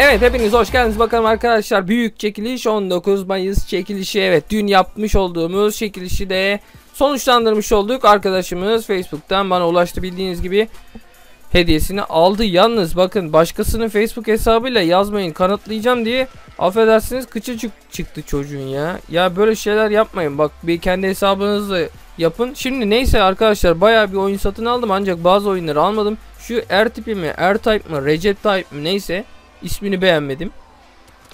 Evet hepiniz hoş geldiniz. Bakalım arkadaşlar büyük çekiliş 19 Mayıs çekilişi. Evet dün yapmış olduğumuz çekilişi de sonuçlandırmış olduk. Arkadaşımız Facebook'tan bana ulaştı bildiğiniz gibi hediyesini aldı. Yalnız bakın başkasının Facebook hesabıyla yazmayın kanıtlayacağım diye affedersiniz kıçıcık çıktı çocuğun ya. Ya böyle şeyler yapmayın. Bak bir kendi hesabınızla yapın. Şimdi neyse arkadaşlar baya bir oyun satın aldım. Ancak bazı oyunları almadım. Şu R tipi mi R type mı Recep Tayyip mi neyse İsmini beğenmedim.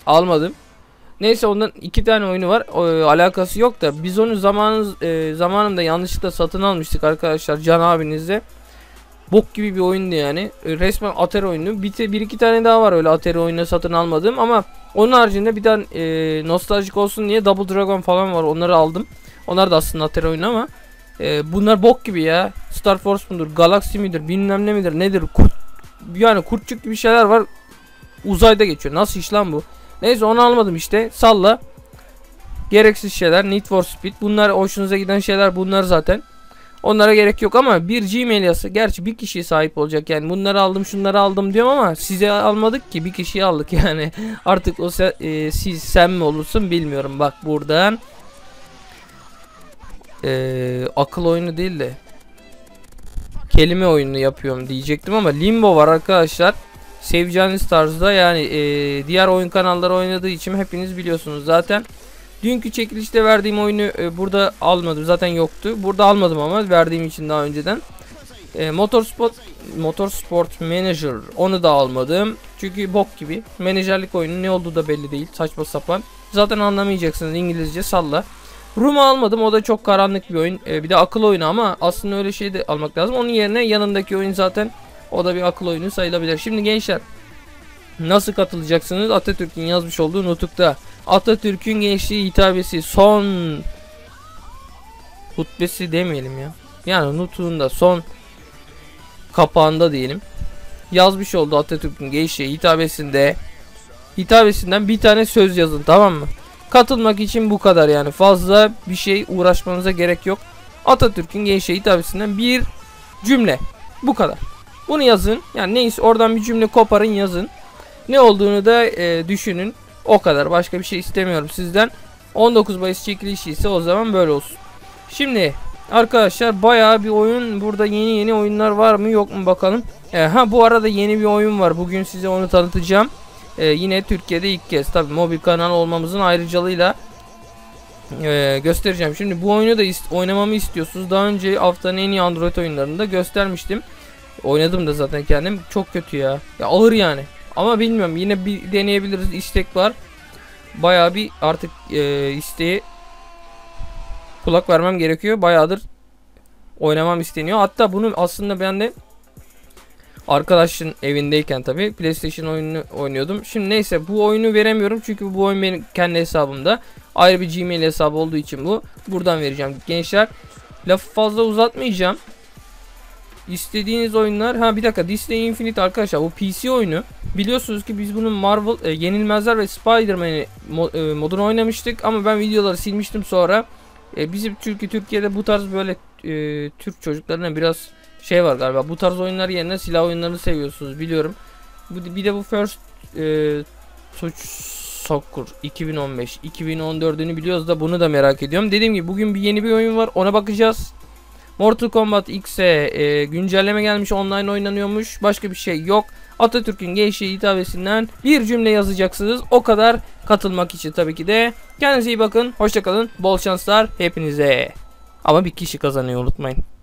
Almadım. Neyse ondan iki tane oyunu var. O, alakası yok da biz onu zamanınız e, zamanında yanlışlıkla satın almıştık arkadaşlar Can abinizle. Bok gibi bir oyundu yani. E, resmen Atari oyunu. Bir, bir iki tane daha var öyle Atari oyunu satın almadığım ama onun haricinde bir tane e, nostaljik olsun diye Double Dragon falan var. Onları aldım. Onlar da aslında Atari oyunu ama e, bunlar bok gibi ya. Star Force mudur, Galaxy midir, bilmem ne midir, nedir? Kurt yani kurtçuk gibi şeyler var uzayda geçiyor. Nasıl iş lan bu? Neyse onu almadım işte. Salla. Gereksiz şeyler. Need for Speed. Bunlar hoşunuza giden şeyler bunlar zaten. Onlara gerek yok ama bir Gmail yazısı. Gerçi bir kişiye sahip olacak yani. Bunları aldım şunları aldım diyorum ama size almadık ki. Bir kişiyi aldık yani. Artık o se e, siz sen mi olursun bilmiyorum. Bak buradan. E, akıl oyunu değil de. Kelime oyunu yapıyorum diyecektim ama Limbo var arkadaşlar seveceğiniz tarzda yani e, diğer oyun kanalları oynadığı için hepiniz biliyorsunuz zaten. Dünkü çekilişte verdiğim oyunu e, burada almadım zaten yoktu. Burada almadım ama verdiğim için daha önceden. E, Motorsport Motorsport Manager onu da almadım. Çünkü bok gibi. Menajerlik oyunu ne olduğu da belli değil. Saçma sapan. Zaten anlamayacaksınız İngilizce salla. Rum'u almadım o da çok karanlık bir oyun. E, bir de akıl oyunu ama aslında öyle şey de almak lazım. Onun yerine yanındaki oyun zaten o da bir akıl oyunu sayılabilir. Şimdi gençler nasıl katılacaksınız? Atatürk'ün yazmış olduğu nutukta. Atatürk'ün gençliği hitabesi son hutbesi demeyelim ya. Yani nutuğunda son kapağında diyelim. Yazmış olduğu Atatürk'ün gençliği hitabesinde hitabesinden bir tane söz yazın tamam mı? Katılmak için bu kadar yani fazla bir şey uğraşmanıza gerek yok. Atatürk'ün gençliği hitabesinden bir cümle. Bu kadar. Bunu yazın. Yani neyse oradan bir cümle koparın yazın. Ne olduğunu da e, düşünün. O kadar. Başka bir şey istemiyorum sizden. 19 Mayıs çekilişi ise o zaman böyle olsun. Şimdi arkadaşlar bayağı bir oyun. Burada yeni yeni oyunlar var mı yok mu bakalım. E, ha bu arada yeni bir oyun var. Bugün size onu tanıtacağım. E, yine Türkiye'de ilk kez. Tabi mobil kanal olmamızın ayrıcalığıyla e, göstereceğim. Şimdi bu oyunu da ist oynamamı istiyorsunuz. Daha önce haftanın en iyi Android oyunlarında göstermiştim. Oynadım da zaten kendim. Çok kötü ya. Ya ağır yani. Ama bilmiyorum yine bir deneyebiliriz. istek var. Bayağı bir artık e, isteği kulak vermem gerekiyor. Bayağıdır oynamam isteniyor. Hatta bunu aslında ben de arkadaşın evindeyken tabi PlayStation oyununu oynuyordum. Şimdi neyse bu oyunu veremiyorum çünkü bu oyun benim kendi hesabımda. Ayrı bir Gmail hesabı olduğu için bu. Buradan vereceğim gençler. Lafı fazla uzatmayacağım. İstediğiniz oyunlar ha bir dakika Disney Infinite arkadaşlar bu PC oyunu. Biliyorsunuz ki biz bunun Marvel e, Yenilmezler ve Spider-Man mo, e, modunu oynamıştık ama ben videoları silmiştim sonra. E, bizim çünkü Türkiye'de bu tarz böyle e, Türk çocuklarına biraz şey var galiba bu tarz oyunlar yerine silah oyunlarını seviyorsunuz biliyorum. Bu, bir de bu First e, Suç Soccer 2015 2014'ünü biliyoruz da bunu da merak ediyorum. Dediğim gibi bugün bir yeni bir oyun var ona bakacağız Mortal Kombat X'e e, güncelleme gelmiş online oynanıyormuş. Başka bir şey yok. Atatürk'ün gençliği hitabesinden bir cümle yazacaksınız. O kadar katılmak için tabii ki de. Kendinize iyi bakın. Hoşçakalın. Bol şanslar hepinize. Ama bir kişi kazanıyor unutmayın.